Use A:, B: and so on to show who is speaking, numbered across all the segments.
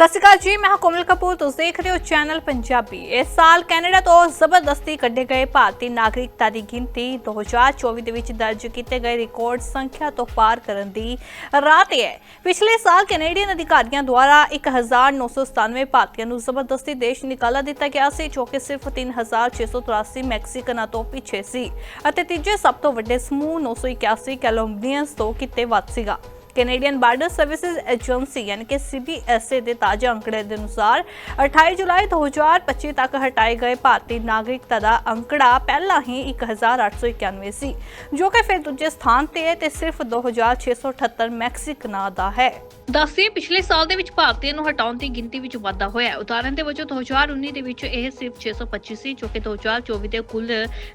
A: ਸਤਿ ਸ਼੍ਰੀ ਅਕਾਲ ਜੀ, ਮੈਂ ਹਾਂ ਕੋਮਲ ਕਪੂਰ, ਤੁਸੀਂ ਦੇਖ ਰਹੇ ਹੋ ਚੈਨਲ ਪੰਜਾਬੀ। ਇਸ ਸਾਲ ਕੈਨੇਡਾ ਤੋਂ ਜ਼ਬਰਦਸਤੀ ਕੱਢੇ ਗਏ ਭਾਰਤੀ ਨਾਗਰਿਕਤਾ ਦੀ ਗਿਣਤੀ 2024 ਦੇ ਵਿੱਚ ਦਰਜ ਕੀਤੇ ਗਏ ਰਿਕਾਰਡ ਸੰਖਿਆ ਤੋਂ ਪਾਰ ਕਰਨ ਦੀ ਰਾਹ ਤੇ ਹੈ। ਪਿਛਲੇ ਸਾਲ ਕੈਨੇਡੀਅਨ ਅਧਿਕਾਰੀਆਂ ਦੁਆਰਾ 1997 ਭਾਰਤੀਆਂ ਨੂੰ ਜ਼ਬਰਦਸਤੀ ਦੇਸ਼ ਨਿਕਾਲਾ ਦਿੱਤਾ ਗਿਆ ਸੀ, ਜੋ ਕਿ ਸਿਰਫ 3683 ਮੈਕਸੀਕਨਾਂ ਤੋਂ ਪਿੱਛੇ ਸੀ ਅਤੇ ਤੀਜੇ ਸਭ ਤੋਂ ਵੱਡੇ ਸਮੂਹ 981 ਕੋਲੰਬੀਅਨਸ ਤੋਂ ਕਿਤੇ ਵੱਧ ਸੀਗਾ। ਕੈਨੇਡੀਅਨ ਬਾਰਡਰ ਸਰਵਿਸਿਜ਼ ਏਜੰਸੀ ਯਾਨੀ ਕਿ ਸੀਬੀਐਸਏ ਦੇ ਤਾਜ਼ਾ ਅੰਕੜੇ ਦੇ ਅਨੁਸਾਰ 28 ਜੁਲਾਈ 2025 ਤੱਕ ਹਟਾਏ ਗਏ ਭਾਰਤੀ ਨਾਗਰਿਕਤਾ ਦਾ ਅੰਕੜਾ ਪਹਿਲਾਂ ਹੀ 1891 ਸੀ ਜੋ ਕਿ ਫਿਰ ਦੂਜੇ ਸਥਾਨ ਤੇ ਹੈ ਤੇ ਸਿਰਫ 2678 ਮੈਕਸੀਕਨਾਂ ਦਾ ਹੈ। ਦੱਸਿਏ ਪਿਛਲੇ ਸਾਲ ਦੇ ਵਿੱਚ ਭਾਰਤੀਆਂ ਨੂੰ ਹਟਾਉਣ ਦੀ ਗਿਣਤੀ ਵਿੱਚ ਵਾਧਾ ਹੋਇਆ ਉਦਾਹਰਨ ਦੇ ਵਜੋਂ 2019 ਦੇ ਵਿੱਚ ਇਹ ਸਿਰਫ 625 ਸੀ ਜੋ ਕਿ 2024 ਦੇ ਕੁੱਲ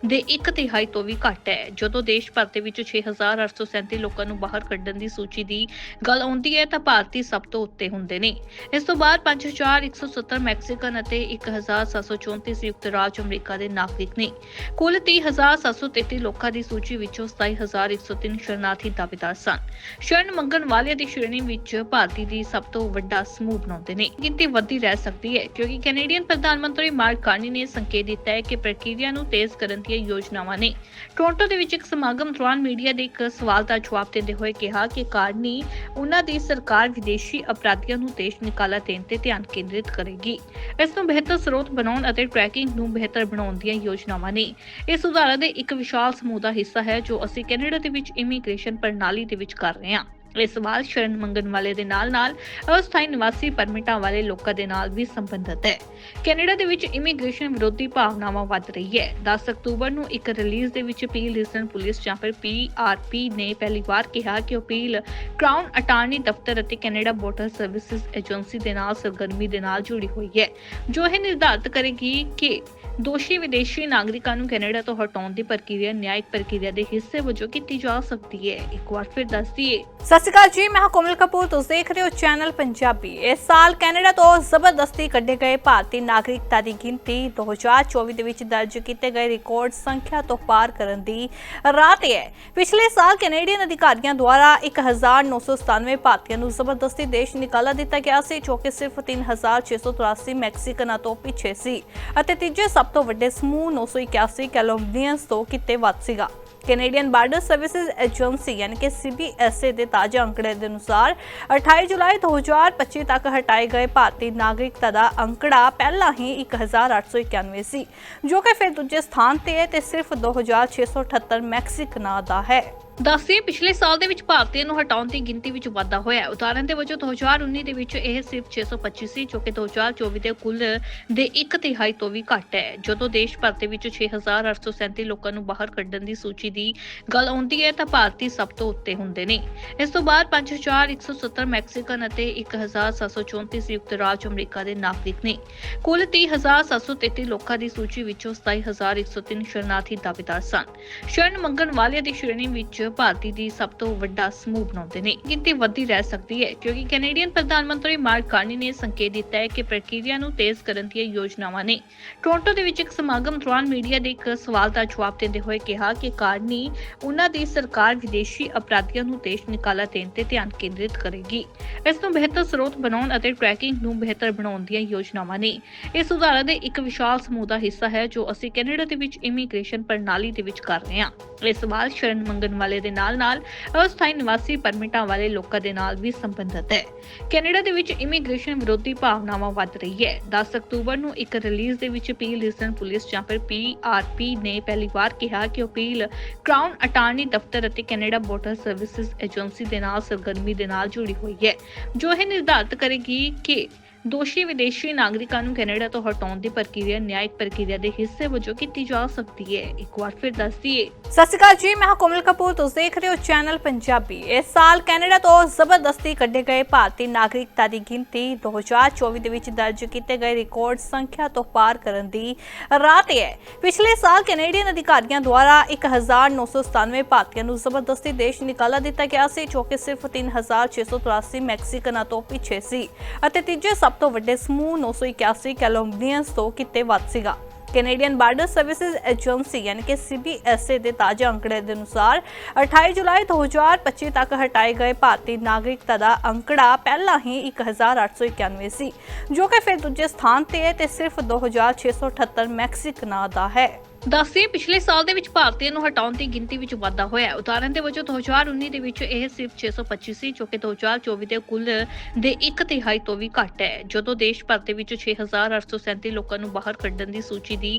A: ਦੇ ਇੱਕ ਤਿਹਾਈ ਤੋਂ ਵੀ ਘੱਟ ਹੈ। ਜਦੋਂ ਦੇਸ਼ ਭਰ ਦੇ ਵਿੱਚ 6837 ਲੋਕਾਂ ਨੂੰ ਬਾਹਰ ਕੱਢਣ ਦੀ ਸੂਚੀ ਦੀ ਗੱਲ ਆਉਂਦੀ ਹੈ ਤਾਂ ਭਾਰਤੀ ਸਭ ਤੋਂ ਉੱਤੇ ਹੁੰਦੇ ਨੇ। ਇਸ ਤੋਂ ਬਾਅਦ 5170 ਮੈਕਸੀਕਨ ਅਤੇ 1734 ਸੰਯੁਕਤ ਰਾਜ ਅਮਰੀਕਾ ਦੇ ਨਾਗਰਿਕ ਨੇ। ਕੁੱਲ 30733 ਲੋਕਾਂ ਦੀ ਸੂਚੀ ਵਿੱਚੋਂ 27103 ਸ਼ਰਨਾਰਥੀ ਦਾਅਵੇਦਾਰ ਸਨ। ਸ਼ਰਨ ਮੰਗਣ ਵਾਲਿਆਂ ਦੀ ਸ਼੍ਰੇਣੀ ਵਿੱਚ ਭਾਰਤੀ ਦੀ ਸਭ ਤੋਂ ਵੱਡਾ ਸਮੂਹ ਬਣਾਉਂਦੇ ਨੇ। ਗਿਣਤੀ ਵੱਧਦੀ ਰਹਿ ਸਕਦੀ ਹੈ ਕਿਉਂਕਿ ਕੈਨੇਡੀਅਨ ਪ੍ਰਧਾਨ ਮੰਤਰੀ ਮਾਰਕ ਕਾਰਨੀ ਨੇ ਸੰਕੇਤ ਦਿੱਤਾ ਹੈ ਕਿ ਪ੍ਰਕਿਰਿਆ ਨੂੰ ਤੇਜ਼ ਕਰਨ ਦੀਆਂ ਯੋਜਨਾਵਾਂ ਨੇ। ਟੋਰਾਂਟੋ ਦੇ ਵਿੱਚ ਇੱਕ ਸਮਾਗਮ ਦੌਰਾਨ ਮੀਡੀਆ ਦੇ ਇੱਕ ਸਵਾਲ ਦਾ ਜਵਾਬ ਦਿੰਦੇ ਹੋਏ ਕਿਹਾ ਕਿ ਕਾਰ ਕਾਰਨੀ ਉਹਨਾਂ ਦੀ ਸਰਕਾਰ ਵਿਦੇਸ਼ੀ ਅਪਰਾਧੀਆਂ ਨੂੰ ਦੇਸ਼ ਨਿਕਾਲਾ ਦੇਣ ਤੇ ਧਿਆਨ ਕੇਂਦਰਿਤ ਕਰੇਗੀ। ਇਸ ਨੂੰ ਬਿਹਤਰ ਸਰੋਤ ਬਣਾਉਣ ਅਤੇ ਟਰੈਕਿੰਗ ਨੂੰ ਬਿਹਤਰ ਬਣਾਉਣ ਦੀਆਂ ਯੋਜਨਾਵਾਂ ਨੇ। ਇਹ ਸੁਧਾਰਾਂ ਦੇ ਇੱਕ ਵਿਸ਼ਾਲ ਸਮੂਹ ਦਾ ਹਿੱਸਾ ਹੈ ਜੋ ਅਸੀਂ ਕੈਨੇਡਾ ਦੇ ਵਿੱਚ ਇਮੀਗ੍ਰੇਸ਼ਨ ਪ੍ਰਣਾਲੀ ਦੇ ਵਿੱਚ ਕਰ ਰਹੇ ਹਾਂ। ਇਹ ਸਵਾਲ ਸ਼ਰਨ ਮੰਗਣ ਵਾਲੇ ਦੇ ਨਾਲ-ਨਾਲ ਅਸਥਾਈ ਨਿਵਾਸੀ ਪਰਮਿਟਾਂ ਵਾਲੇ ਲੋਕਾਂ ਦੇ ਨਾਲ ਵੀ ਸੰਬੰਧਿਤ ਹੈ। ਕੈਨੇਡਾ ਦੇ ਵਿੱਚ ਇਮੀਗ੍ਰੇਸ਼ਨ ਵਿਰੋਧੀ ਭਾਵਨਾਵਾਂ ਵੱਧ ਰਹੀ ਹੈ। 10 ਅਕਤੂਬਰ ਨੂੰ ਇੱਕ ਰਿਲੀਜ਼ ਦੇ ਵਿੱਚ ਅਪੀਲ ਲਿਸਨ ਪੁਲਿਸ ਜਾਂ ਫਿਰ ਪੀਆਰਪੀ ਨੇ ਪਹਿਲੀ ਵਾਰ ਕਿਹਾ ਕਿ ਅਪੀਲ ਕ੍ਰਾਊਨ ਅਟਾਰਨੀ ਦਫ਼ਤਰ ਅਤੇ ਕੈਨੇਡਾ ਬੋਰਡਰ ਸਰਵਿਸਿਜ਼ ਏਜੰਸੀ ਦੇ ਨਾਲ ਸਰਗਰਮੀ ਦੇ ਨਾਲ ਜੁੜੀ ਹੋਈ ਹੈ। ਜੋ ਇਹ ਨਿਰਧਾਰਤ ਕਰੇਗੀ ਕਿ ਦੋਸ਼ੀ ਵਿਦੇਸ਼ੀ ਨਾਗਰਿਕਾਂ ਨੂੰ ਕੈਨੇਡਾ ਤੋਂ ਹਟਾਉਣ ਦੀ ਪ੍ਰਕਿਰਿਆ, ਨਿਆਇਕ ਪ੍ਰਕਿਰਿਆ ਦੇ ਹਿੱਸੇ ਵਜੋਂ ਕੀਤੀ ਜਾ ਸਕਦੀ ਹੈ। ਇੱਕ ਵਾਰ ਫਿਰ ਦੱਸ ਦਈਏ। ਸਤਿ ਸ਼੍ਰੀ ਅਕਾਲ ਜੀ, ਮੈਂ ਕੋਮਲ ਕਪੂਰ। ਤੁਸੀਂ ਦੇਖ ਰਹੇ ਹੋ ਚੈਨਲ ਪੰਜਾਬੀ। ਇਸ ਸਾਲ ਕੈਨੇਡਾ ਤੋਂ ਜ਼ਬਰਦਸਤੀ ਕੱਢੇ ਗਏ ਭਾਰਤੀ ਨਾਗਰਿਕਤਾ ਦੀ ਗਿਣਤੀ 2024 ਦੇ ਵਿੱਚ ਦਰਜ ਕੀਤੇ ਗਏ ਰਿਕਾਰਡ ਸੰਖਿਆ ਤੋਂ ਪਾਰ ਕਰਨ ਦੀ ਰਾਹ ਤੇ ਹੈ। ਪਿਛਲੇ ਸਾਲ ਕੈਨੇਡੀਅਨ ਅਧਿਕਾਰੀਆਂ ਦੁਆਰਾ 1997 ਭਾਰਤੀਆਂ ਨੂੰ ਜ਼ਬਰਦਸਤੀ ਦੇਸ਼ ਨਿਕਾਲਾ ਦਿੱਤਾ ਗਿਆ ਸੀ, ਜੋ ਕਿ ਸਿਰਫ 3683 ਮੈਕਸੀਕਨਾਂ ਤੋਂ ਪਿੱਛੇ ਸੀ। ਅਤੇ ਤੀਜੇ ਸਭ ਤੋਂ ਵੱਡੇ ਸਮੂਹ 981 ਕੋਲੰਬੀਅਨਸ ਤੋਂ ਕਿਤੇ ਵੱਧ ਸੀਗਾ। ਕੈਨੇਡੀਅਨ ਬਾਰਡਰ ਸਰਵਿਸਿਜ਼ ਏਜੰਸੀ ਯਾਨੀ ਕਿ ਸੀਬੀਐਸਏ ਦੇ ਤਾਜ਼ਾ ਅੰਕੜੇ ਦੇ ਅਨੁਸਾਰ 28 ਜੁਲਾਈ 2025 ਤੱਕ ਹਟਾਏ ਗਏ ਭਾਰਤੀ ਨਾਗਰਿਕਤਾ ਦਾ ਅੰਕੜਾ ਪਹਿਲਾਂ ਹੀ 1891 ਸੀ ਜੋ ਕਿ ਫਿਰ ਦੂਜੇ ਸਥਾਨ ਤੇ ਹੈ ਤੇ ਸਿਰਫ 2678 ਮੈਕਸੀਕਨਾਂ ਦਾ ਹੈ। ਦੱਸਿਏ ਪਿਛਲੇ ਸਾਲ ਦੇ ਵਿੱਚ ਭਾਰਤੀਆਂ ਨੂੰ ਹਟਾਉਣ ਦੀ ਗਿਣਤੀ ਵਿੱਚ ਵਾਧਾ ਹੋਇਆ ਹੈ। ਉਦਾਹਰਨ ਦੇ ਵਜੋਂ 2019 ਦੇ ਵਿੱਚ ਇਹ ਸਿਰਫ 625 ਸੀ ਜੋ ਕਿ 2024 ਦੇ ਕੁੱਲ ਦੇ ਇੱਕ ਤਿਹਾਈ ਤੋਂ ਵੀ ਘੱਟ ਹੈ। ਜਦੋਂ ਦੇਸ਼ ਭਰ ਦੇ ਵਿੱਚ 6837 ਲੋਕਾਂ ਨੂੰ ਬਾਹਰ ਕੱਢਣ ਦੀ ਸੂਚੀ ਦੀ ਗੱਲ ਆਉਂਦੀ ਹੈ, ਤਾਂ ਭਾਰਤੀ ਸਭ ਤੋਂ ਉੱਤੇ ਹੁੰਦੇ ਨੇ। ਇਸ ਤੋਂ ਬਾਅਦ 5170 ਮੈਕਸੀਕਨ ਅਤੇ 1734 ਸੰਯੁਕਤ ਰਾਜ ਅਮਰੀਕਾ ਦੇ ਨਾਗਰਿਕ ਨੇ। ਕੁੱਲ 30733 ਲੋਕਾਂ ਦੀ ਸੂਚੀ ਵਿੱਚੋਂ 27103 ਸ਼ਰਨਾਰਥੀ ਦਾਅਵੇਦਾਰ ਸਨ। ਸ਼ਰਨ ਮੰਗਣ ਵਾਲਿਆਂ ਦੀ ਸ਼੍ਰੇਣੀ ਵਿੱਚ ਭਾਰਤੀ ਦੀ ਸਭ ਤੋਂ ਵੱਡਾ ਸਮੂਹ ਬਣਾਉਂਦੇ ਨੇ। ਗਿਣਤੀ ਵੱਧਦੀ ਰਹਿ ਸਕਦੀ ਹੈ, ਕਿਉਂਕਿ ਕੈਨੇਡੀਅਨ ਪ੍ਰਧਾਨ ਮੰਤਰੀ ਮਾਰਕ ਕਾਰਨੀ ਨੇ ਸੰਕੇਤ ਦਿੱਤਾ ਹੈ ਕਿ ਪ੍ਰਕਿਰਿਆ ਨੂੰ ਤੇਜ਼ ਕਰਨ ਦੀਆਂ ਯੋਜਨਾਵਾਂ ਨੇ। ਟੋਰਾਂਟੋ ਦੇ ਵਿੱਚ ਇੱਕ ਸਮਾਗਮ ਦੌਰਾਨ ਮੀਡੀਆ ਦੇ ਇੱਕ ਸਵਾਲ ਦਾ ਜਵਾਬ ਦਿੰਦੇ ਹੋਏ ਕਿਹਾ ਕਿ ਕਾਰਨੀ ਉਹਨਾਂ ਦੀ ਸਰਕਾਰ ਵਿਦੇਸ਼ੀ ਅਪਰਾਧੀਆਂ ਨੂੰ ਦੇਸ਼ ਨਿਕਾਲਾ ਦੇਣ ਤੇ ਧਿਆਨ ਕੇਂਦਰਿਤ ਕਰੇਗੀ। ਇਸ ਨੂੰ ਬਿਹਤਰ ਸਰੋਤ ਬਣਾਉਣ ਅਤੇ ਟਰੈਕਿੰਗ ਨੂੰ ਬਿਹਤਰ ਬਣਾਉਣ ਦੀਆਂ ਯੋਜਨਾਵਾਂ ਨੇ। ਇਹ ਸੁਧਾਰਾਂ ਦੇ ਇੱਕ ਵਿਸ਼ਾਲ ਸਮੂਹ ਦਾ ਹਿੱਸਾ ਹੈ, ਜੋ ਅਸੀਂ ਕੈਨੇਡਾ ਦੇ ਵਿੱਚ ਇਮੀਗ੍ਰੇਸ਼ਨ ਪ੍ਰਣਾਲੀ ਦੇ ਵਿੱਚ ਕਰ ਰਹੇ ਹਾਂ। ਇਹ ਸਵਾਲ ਸ਼ਰਨ ਮੰਗਣ ਵਾਲੇ ਦੇ ਨਾਲ-ਨਾਲ ਅਸਥਾਈ ਨਿਵਾਸੀ ਪਰਮਿਟਾਂ ਵਾਲੇ ਲੋਕਾਂ ਦੇ ਨਾਲ ਵੀ ਸੰਬੰਧਿਤ ਹੈ। ਕੈਨੇਡਾ ਦੇ ਵਿੱਚ ਇਮੀਗ੍ਰੇਸ਼ਨ ਵਿਰੋਧੀ ਭਾਵਨਾਵਾਂ ਵੱਧ ਰਹੀ ਹੈ। 10 ਅਕਤੂਬਰ ਨੂੰ ਇੱਕ ਰਿਲੀਜ਼ ਦੇ ਵਿੱਚ ਅਪੀਲ ਲਿਸਨ ਪੁਲਿਸ ਜਾਂ ਫਿਰ ਪੀਆਰਪੀ ਨੇ ਪਹਿਲੀ ਵਾਰ ਕਿਹਾ ਕਿ ਅਪੀਲ ਕ੍ਰਾਊਨ ਅਟਾਰਨੀ ਦਫ਼ਤਰ ਅਤੇ ਕੈਨੇਡਾ ਬੋਰਡਰ ਸਰਵਿਸਿਜ਼ ਏਜੰਸੀ ਦੇ ਨਾਲ ਸਰਗਰਮੀ ਦੇ ਨਾਲ ਜੁੜੀ ਹੋਈ ਹੈ। ਜੋ ਇਹ ਨਿਰਧਾਰਤ ਕਰੇਗੀ ਕਿ ਦੋਸ਼ੀ ਵਿਦੇਸ਼ੀ ਨਾਗਰਿਕਾਂ ਨੂੰ ਕੈਨੇਡਾ ਤੋਂ ਹਟਾਉਣ ਦੀ ਪ੍ਰਕਿਰਿਆ, ਨਿਆਇਕ ਪ੍ਰਕਿਰਿਆ ਦੇ ਹਿੱਸੇ ਵਜੋਂ ਕੀਤੀ ਜਾ ਸਕਦੀ ਹੈ। ਇੱਕ ਵਾਰ ਫਿਰ ਦੱਸ ਦਈਏ। ਸਤਿ ਸ਼੍ਰੀ ਅਕਾਲ ਜੀ, ਮੈਂ ਹਾਂ ਕੋਮਲ ਕਪੂਰ। ਤੁਸੀਂ ਦੇਖ ਰਹੇ ਹੋ ਚੈਨਲ ਪੰਜਾਬੀ। ਇਸ ਸਾਲ ਕੈਨੇਡਾ ਤੋਂ ਜ਼ਬਰਦਸਤੀ ਕੱਢੇ ਗਏ ਭਾਰਤੀ ਨਾਗਰਿਕਤਾ ਦੀ ਗਿਣਤੀ 2024 ਦੇ ਵਿੱਚ ਦਰਜ ਕੀਤੇ ਗਏ ਰਿਕਾਰਡ ਸੰਖਿਆ ਤੋਂ ਪਾਰ ਕਰਨ ਦੀ ਰਾਹ ਤੇ ਹੈ। ਪਿਛਲੇ ਸਾਲ ਕੈਨੇਡੀਅਨ ਅਧਿਕਾਰੀਆਂ ਦੁਆਰਾ 1997 ਭਾਰਤੀਆਂ ਨੂੰ ਜ਼ਬਰਦਸਤੀ ਦੇਸ਼ ਨਿਕਾਲਾ ਦਿੱਤਾ ਗਿਆ ਸੀ, ਜੋ ਕਿ ਸਿਰਫ 3683 ਮੈਕਸੀਕਨਾਂ ਤੋਂ ਪਿੱਛੇ ਸੀ। ਅਤੇ ਤੀਜੇ ਸਭ ਤੋਂ ਵੱਡੇ ਸਮੂਹ 981 ਕੋਲੰਬੀਅਨਸ ਤੋਂ ਕਿਤੇ ਵੱਧ ਸੀਗਾ। ਕੈਨੇਡੀਅਨ ਬਾਰਡਰ ਸਰਵਿਸਿਜ਼ ਏਜੰਸੀ ਯਾਨੀ ਕਿ CBSA ਦੇ ਤਾਜ਼ਾ ਅੰਕੜੇ ਦੇ ਅਨੁਸਾਰ 28 ਜੁਲਾਈ 2025 ਤੱਕ ਹਟਾਏ ਗਏ ਭਾਰਤੀ ਨਾਗਰਿਕਤਾ ਦਾ ਅੰਕੜਾ ਪਹਿਲਾਂ ਹੀ 1891 ਸੀ ਜੋ ਕਿ ਫਿਰ ਦੂਜੇ ਸਥਾਨ ਤੇ ਹੈ ਤੇ ਸਿਰਫ 2678 ਮੈਕਸੀਕਨਾ ਦਾ ਹੈ। ਦੱਸਿਏ ਪਿਛਲੇ ਸਾਲ ਦੇ ਵਿੱਚ ਭਾਰਤੀਆਂ ਨੂੰ ਹਟਾਉਣ ਦੀ ਗਿਣਤੀ ਵਿੱਚ ਵਾਧਾ ਹੋਇਆ ਹੈ। ਉਦਾਹਰਨ ਦੇ ਵਜੋਂ 2019 ਦੇ ਵਿੱਚ ਇਹ ਸਿਰਫ 625 ਸੀ ਜੋ ਕਿ 2024 ਦੇ ਕੁੱਲ ਦੇ ਇੱਕ ਤਿਹਾਈ ਤੋਂ ਵੀ ਘੱਟ ਹੈ। ਜਦੋਂ ਦੇਸ਼ ਭਰ ਦੇ ਵਿੱਚ 6837 ਲੋਕਾਂ ਨੂੰ ਬਾਹਰ ਕੱਢਣ ਦੀ ਸੂਚੀ ਦੀ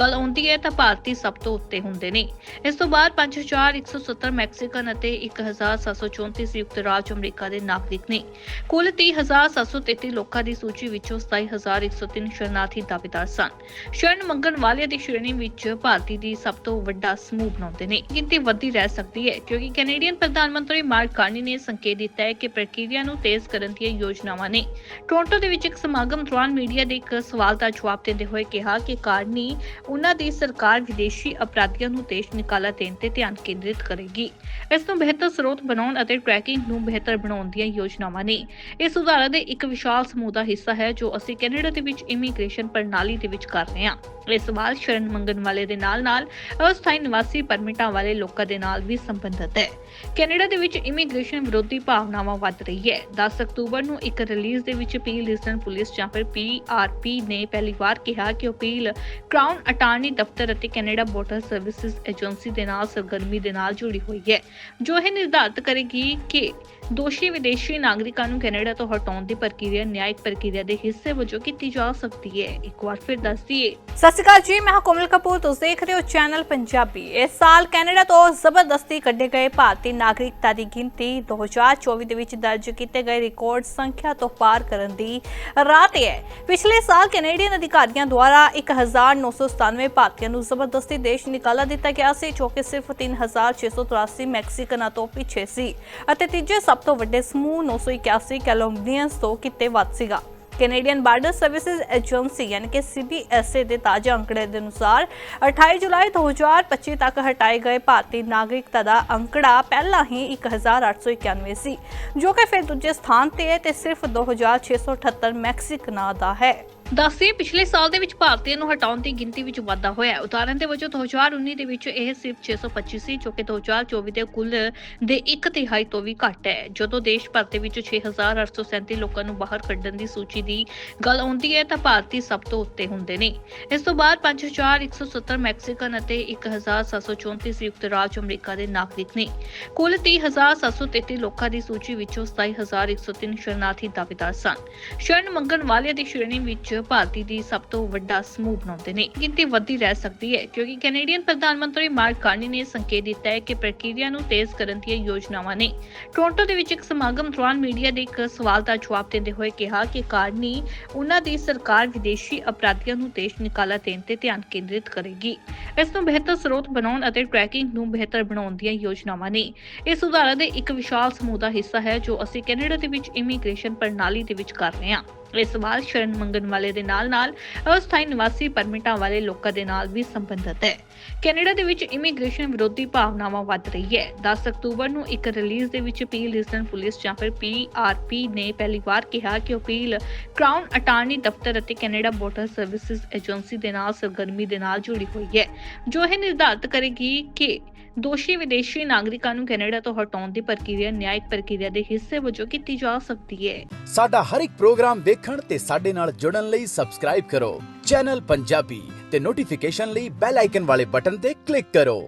A: ਗੱਲ ਆਉਂਦੀ ਹੈ, ਤਾਂ ਭਾਰਤੀ ਸਭ ਤੋਂ ਉੱਤੇ ਹੁੰਦੇ ਨੇ। ਇਸ ਤੋਂ ਬਾਅਦ 5170 ਮੈਕਸੀਕਨ ਅਤੇ 1734 ਸੰਯੁਕਤ ਰਾਜ ਅਮਰੀਕਾ ਦੇ ਨਾਗਰਿਕ ਨੇ। ਕੁੱਲ 30733 ਲੋਕਾਂ ਦੀ ਸੂਚੀ ਵਿੱਚੋਂ 27103 ਸ਼ਰਨਾਰਥੀ ਦਾਅਵੇਦਾਰ ਸਨ। ਸ਼ਰਨ ਮੰਗਣ ਵਾਲਿਆਂ ਦੀ ਸ਼੍ਰੇਣੀ ਵਿੱਚ ਭਾਰਤੀ ਦੀ ਸਭ ਤੋਂ ਵੱਡਾ ਸਮੂਹ ਬਣਾਉਂਦੇ ਨੇ। ਗਿਣਤੀ ਵੱਧਦੀ ਰਹਿ ਸਕਦੀ ਹੈ, ਕਿਉਂਕਿ ਕੈਨੇਡੀਅਨ ਪ੍ਰਧਾਨ ਮੰਤਰੀ ਮਾਰਕ ਕਾਰਨੀ ਨੇ ਸੰਕੇਤ ਦਿੱਤਾ ਹੈ ਕਿ ਪ੍ਰਕਿਰਿਆ ਨੂੰ ਤੇਜ਼ ਕਰਨ ਦੀਆਂ ਯੋਜਨਾਵਾਂ ਨੇ। ਟੋਰਾਂਟੋ ਦੇ ਵਿੱਚ ਇੱਕ ਸਮਾਗਮ ਦੌਰਾਨ ਮੀਡੀਆ ਦੇ ਇੱਕ ਸਵਾਲ ਦਾ ਜਵਾਬ ਦਿੰਦੇ ਹੋਏ ਕਿਹਾ ਕਿ ਕਾਰਨੀ ਉਹਨਾਂ ਦੀ ਸਰਕਾਰ ਵਿਦੇਸ਼ੀ ਅਪਰਾਧੀਆਂ ਨੂੰ ਦੇਸ਼ ਨਿਕਾਲਾ ਦੇਣ ਤੇ ਧਿਆਨ ਕੇਂਦਰਿਤ ਕਰੇਗੀ। ਇਸ ਨੂੰ ਬਿਹਤਰ ਸਰੋਤ ਬਣਾਉਣ ਅਤੇ ਟਰੈਕਿੰਗ ਨੂੰ ਬਿਹਤਰ ਬਣਾਉਣ ਦੀਆਂ ਯੋਜਨਾਵਾਂ ਨੇ। ਇਹ ਸੁਧਾਰਾਂ ਦੇ ਇੱਕ ਵਿਸ਼ਾਲ ਸਮੂਹ ਦਾ ਹਿੱਸਾ ਹੈ, ਜੋ ਅਸੀਂ ਕੈਨੇਡਾ ਦੇ ਵਿੱਚ ਇਮੀਗ੍ਰੇਸ਼ਨ ਪ੍ਰਣਾਲੀ ਦੇ ਵਿੱਚ ਕਰ ਰਹੇ ਹਾਂ। ਇਹ ਸਵਾਲ ਸ਼ਰਨ ਮੰਗਣ ਵਾਲੇ ਦੇ ਨਾਲ-ਨਾਲ ਅਸਥਾਈ ਨਿਵਾਸੀ ਪਰਮਿਟਾਂ ਵਾਲੇ ਲੋਕਾਂ ਦੇ ਨਾਲ ਵੀ ਸੰਬੰਧਿਤ ਹੈ। ਕੈਨੇਡਾ ਦੇ ਵਿੱਚ ਇਮੀਗ੍ਰੇਸ਼ਨ ਵਿਰੋਧੀ ਭਾਵਨਾਵਾਂ ਵੱਧ ਰਹੀ ਹੈ। 10 ਅਕਤੂਬਰ ਨੂੰ ਇੱਕ ਰਿਲੀਜ਼ ਦੇ ਵਿੱਚ ਅਪੀਲ ਲਿਸਟਨ ਪੁਲਿਸ ਜਾਂ ਫਿਰ ਪੀਆਰਪੀ ਨੇ ਪਹਿਲੀ ਵਾਰ ਕਿਹਾ ਕਿ ਅਪੀਲ ਕ੍ਰਾਊਨ ਅਟਾਰਨੀ ਦਫ਼ਤਰ ਅਤੇ ਕੈਨੇਡਾ ਬੋਰਡਰ ਸਰਵਿਸਿਜ਼ ਏਜੰਸੀ ਦੇ ਨਾਲ ਸਰਗਰਮੀ ਦੇ ਨਾਲ ਜੁੜੀ ਹੋਈ ਹੈ। ਜੋ ਇਹ ਨਿਰਧਾਰਤ ਕਰੇਗੀ ਕਿ ਦੋਸ਼ੀ ਵਿਦੇਸ਼ੀ ਨਾਗਰਿਕਾਂ ਨੂੰ ਕੈਨੇਡਾ ਤੋਂ ਹਟਾਉਣ ਦੀ ਪ੍ਰਕਿਰਿਆ, ਨਿਆਇਕ ਪ੍ਰਕਿਰਿਆ ਦੇ ਹਿੱਸੇ ਵਜੋਂ ਕੀਤੀ ਜਾ ਸਕਦੀ ਹੈ। ਇੱਕ ਵਾਰ ਫਿਰ ਦੱਸ ਦਈਏ। ਸਤਿ ਸ਼੍ਰੀ ਅਕਾਲ ਜੀ, ਮੈਂ ਕੋਮਲ ਕਪੂਰ। ਤੁਸੀਂ ਦੇਖ ਰਹੇ ਹੋ ਚੈਨਲ ਪੰਜਾਬੀ। ਇਸ ਸਾਲ ਕੈਨੇਡਾ ਤੋਂ ਜ਼ਬਰਦਸਤੀ ਕੱਢੇ ਗਏ ਭਾਰਤ ਨਾਗਰਿਕਤਾ ਦੀ ਗਿਣਤੀ 2024 ਦੇ ਵਿੱਚ ਦਰਜ ਕੀਤੇ ਗਏ ਰਿਕਾਰਡ ਸੰਖਿਆ ਤੋਂ ਪਾਰ ਕਰਨ ਦੀ ਰਾਹ ਤੇ ਹੈ। ਪਿਛਲੇ ਸਾਲ ਕੈਨੇਡੀਅਨ ਅਧਿਕਾਰੀਆਂ ਦੁਆਰਾ 1997 ਭਾਰਤੀਆਂ ਨੂੰ ਜ਼ਬਰਦਸਤੀ ਦੇਸ਼ ਨਿਕਾਲਾ ਦਿੱਤਾ ਗਿਆ ਸੀ, ਜੋ ਕਿ ਸਿਰਫ 3683 ਮੈਕਸੀਕਨਾਂ ਤੋਂ ਪਿੱਛੇ ਸੀ ਅਤੇ ਤੀਜੇ ਸਭ ਤੋਂ ਵੱਡੇ ਸਮੂਹ 981 ਕੋਲੰਬੀਅਨਸ ਤੋਂ ਕਿਤੇ ਵੱਧ ਸੀਗਾ। ਕੈਨੇਡੀਅਨ ਬਾਰਡਰ ਸਰਵਿਸਿਜ਼ ਏਜੰਸੀ ਯਾਨੀ ਕਿ CBSA ਦੇ ਤਾਜ਼ਾ ਅੰਕੜੇ ਦੇ ਅਨੁਸਾਰ 28 ਜੁਲਾਈ 2025 ਤੱਕ ਹਟਾਏ ਗਏ ਭਾਰਤੀ ਨਾਗਰਿਕਤਾ ਦਾ ਅੰਕੜਾ ਪਹਿਲਾਂ ਹੀ 1891 ਸੀ ਜੋ ਕਿ ਫਿਰ ਦੂਜੇ ਸਥਾਨ ਤੇ ਹੈ ਤੇ ਸਿਰਫ 2678 ਮੈਕਸੀਕਨਾਂ ਦਾ ਹੈ। ਦੱਸਿਏ ਪਿਛਲੇ ਸਾਲ ਦੇ ਵਿੱਚ ਭਾਰਤੀਆਂ ਨੂੰ ਹਟਾਉਣ ਦੀ ਗਿਣਤੀ ਵਿੱਚ ਵਾਧਾ ਹੋਇਆ ਹੈ। ਉਦਾਹਰਨ ਦੇ ਵਜੋਂ 2019 ਦੇ ਵਿੱਚ ਇਹ ਸਿਰਫ 625 ਸੀ ਜੋ ਕਿ 2024 ਦੇ ਕੁੱਲ ਦੇ ਇੱਕ ਤਿਹਾਈ ਤੋਂ ਵੀ ਘੱਟ ਹੈ। ਜਦੋਂ ਦੇਸ਼ ਭਰ ਦੇ ਵਿੱਚ 6837 ਲੋਕਾਂ ਨੂੰ ਬਾਹਰ ਕੱਢਣ ਦੀ ਸੂਚੀ ਦੀ ਗੱਲ ਆਉਂਦੀ ਹੈ, ਤਾਂ ਭਾਰਤੀ ਸਭ ਤੋਂ ਉੱਤੇ ਹੁੰਦੇ ਨੇ। ਇਸ ਤੋਂ ਬਾਅਦ 5170 ਮੈਕਸੀਕਨ ਅਤੇ 1734 ਸੰਯੁਕਤ ਰਾਜ ਅਮਰੀਕਾ ਦੇ ਨਾਗਰਿਕ ਨੇ। ਕੁੱਲ 30733 ਲੋਕਾਂ ਦੀ ਸੂਚੀ ਵਿੱਚੋਂ 27103 ਸ਼ਰਨਾਰਥੀ ਦਾਅਵੇਦਾਰ ਸਨ। ਸ਼ਰਨ ਮੰਗਣ ਵਾਲਿਆਂ ਦੀ ਸ਼੍ਰੇਣੀ ਵਿੱਚ ਭਾਰਤੀ ਦੀ ਸਭ ਤੋਂ ਵੱਡਾ ਸਮੂਹ ਬਣਾਉਂਦੇ ਨੇ। ਗਿਣਤੀ ਵੱਧਦੀ ਰਹਿ ਸਕਦੀ ਹੈ, ਕਿਉਂਕਿ ਕੈਨੇਡੀਅਨ ਪ੍ਰਧਾਨ ਮੰਤਰੀ ਮਾਰਕ ਕਾਰਨੀ ਨੇ ਸੰਕੇਤ ਦਿੱਤਾ ਹੈ ਕਿ ਪ੍ਰਕਿਰਿਆ ਨੂੰ ਤੇਜ਼ ਕਰਨ ਦੀਆਂ ਯੋਜਨਾਵਾਂ ਨੇ। ਟੋਰਾਂਟੋ ਦੇ ਵਿੱਚ ਇੱਕ ਸਮਾਗਮ ਦੌਰਾਨ ਮੀਡੀਆ ਦੇ ਇੱਕ ਸਵਾਲ ਦਾ ਜਵਾਬ ਦਿੰਦੇ ਹੋਏ ਕਿਹਾ ਕਿ ਕਾਰਨੀ ਉਹਨਾਂ ਦੀ ਸਰਕਾਰ ਵਿਦੇਸ਼ੀ ਅਪਰਾਧੀਆਂ ਨੂੰ ਦੇਸ਼ ਨਿਕਾਲਾ ਦੇਣ ਤੇ ਧਿਆਨ ਕੇਂਦਰਿਤ ਕਰੇਗੀ। ਇਸ ਨੂੰ ਬਿਹਤਰ ਸਰੋਤ ਬਣਾਉਣ ਅਤੇ ਟਰੈਕਿੰਗ ਨੂੰ ਬਿਹਤਰ ਬਣਾਉਣ ਦੀਆਂ ਯੋਜਨਾਵਾਂ ਨੇ। ਇਹ ਸੁਧਾਰਾਂ ਦੇ ਇੱਕ ਵਿਸ਼ਾਲ ਸਮੂਹ ਦਾ ਹਿੱਸਾ ਹੈ, ਜੋ ਅਸੀਂ ਕੈਨੇਡਾ ਦੇ ਵਿੱਚ ਇਮੀਗ੍ਰੇਸ਼ਨ ਪ੍ਰਣਾਲੀ ਦੇ ਵਿੱਚ ਕਰ ਰਹੇ ਹਾਂ। ਇਹ ਸਵਾਲ ਸ਼ਰਨ ਮੰਗਣ ਵਾਲੇ ਦੇ ਨਾਲ-ਨਾਲ ਅਸਥਾਈ ਨਿਵਾਸੀ ਪਰਮਿਟਾਂ ਵਾਲੇ ਲੋਕਾਂ ਦੇ ਨਾਲ ਵੀ ਸੰਬੰਧਿਤ ਹੈ। ਕੈਨੇਡਾ ਦੇ ਵਿੱਚ ਇਮੀਗ੍ਰੇਸ਼ਨ ਵਿਰੋਧੀ ਭਾਵਨਾਵਾਂ ਵੱਧ ਰਹੀ ਹੈ। 10 ਅਕਤੂਬਰ ਨੂੰ ਇੱਕ ਰਿਲੀਜ਼ ਦੇ ਵਿੱਚ ਅਪੀਲ ਲਿਸਟਨ ਪੁਲਿਸ ਜਾਂ ਫਿਰ ਪੀਆਰਪੀ ਨੇ ਪਹਿਲੀ ਵਾਰ ਕਿਹਾ ਕਿ ਅਪੀਲ ਕ੍ਰਾਊਨ ਅਟਾਰਨੀ ਦਫ਼ਤਰ ਅਤੇ ਕੈਨੇਡਾ ਬੋਰਡਰ ਸਰਵਿਸਿਜ਼ ਏਜੰਸੀ ਦੇ ਨਾਲ ਸਰਗਰਮੀ ਦੇ ਨਾਲ ਜੁੜੀ ਹੋਈ ਹੈ। ਜੋ ਇਹ ਨਿਰਧਾਰਤ ਕਰੇਗੀ ਕਿ ਦੋਸ਼ੀ ਵਿਦੇਸ਼ੀ ਨਾਗਰਿਕਾਂ ਨੂੰ ਕੈਨੇਡਾ ਤੋਂ ਹਟਾਉਣ ਦੀ ਪ੍ਰਕਿਰਿਆ, ਨਿਆਇਕ ਪ੍ਰਕਿਰਿਆ ਦੇ ਹਿੱਸੇ ਵਜੋਂ ਕੀਤੀ ਜਾ ਸਕਦੀ ਹੈ।
B: ਸਾਡਾ ਹਰ ਇੱਕ ਪ੍ਰੋਗਰਾਮ ਦੇਖਣ ਤੇ ਸਾਡੇ ਨਾਲ ਜੁੜਨ ਲਈ ਸਬਸਕ੍ਰਾਈਬ ਕਰੋ। ਚੈਨਲ ਪੰਜਾਬੀ ਤੇ ਨੋਟੀਫਿਕੇਸ਼ਨ ਲਈ ਬੈਲ ਆਈਕਨ ਵਾਲੇ ਬਟਨ ਤੇ ਕਲਿੱਕ ਕਰੋ।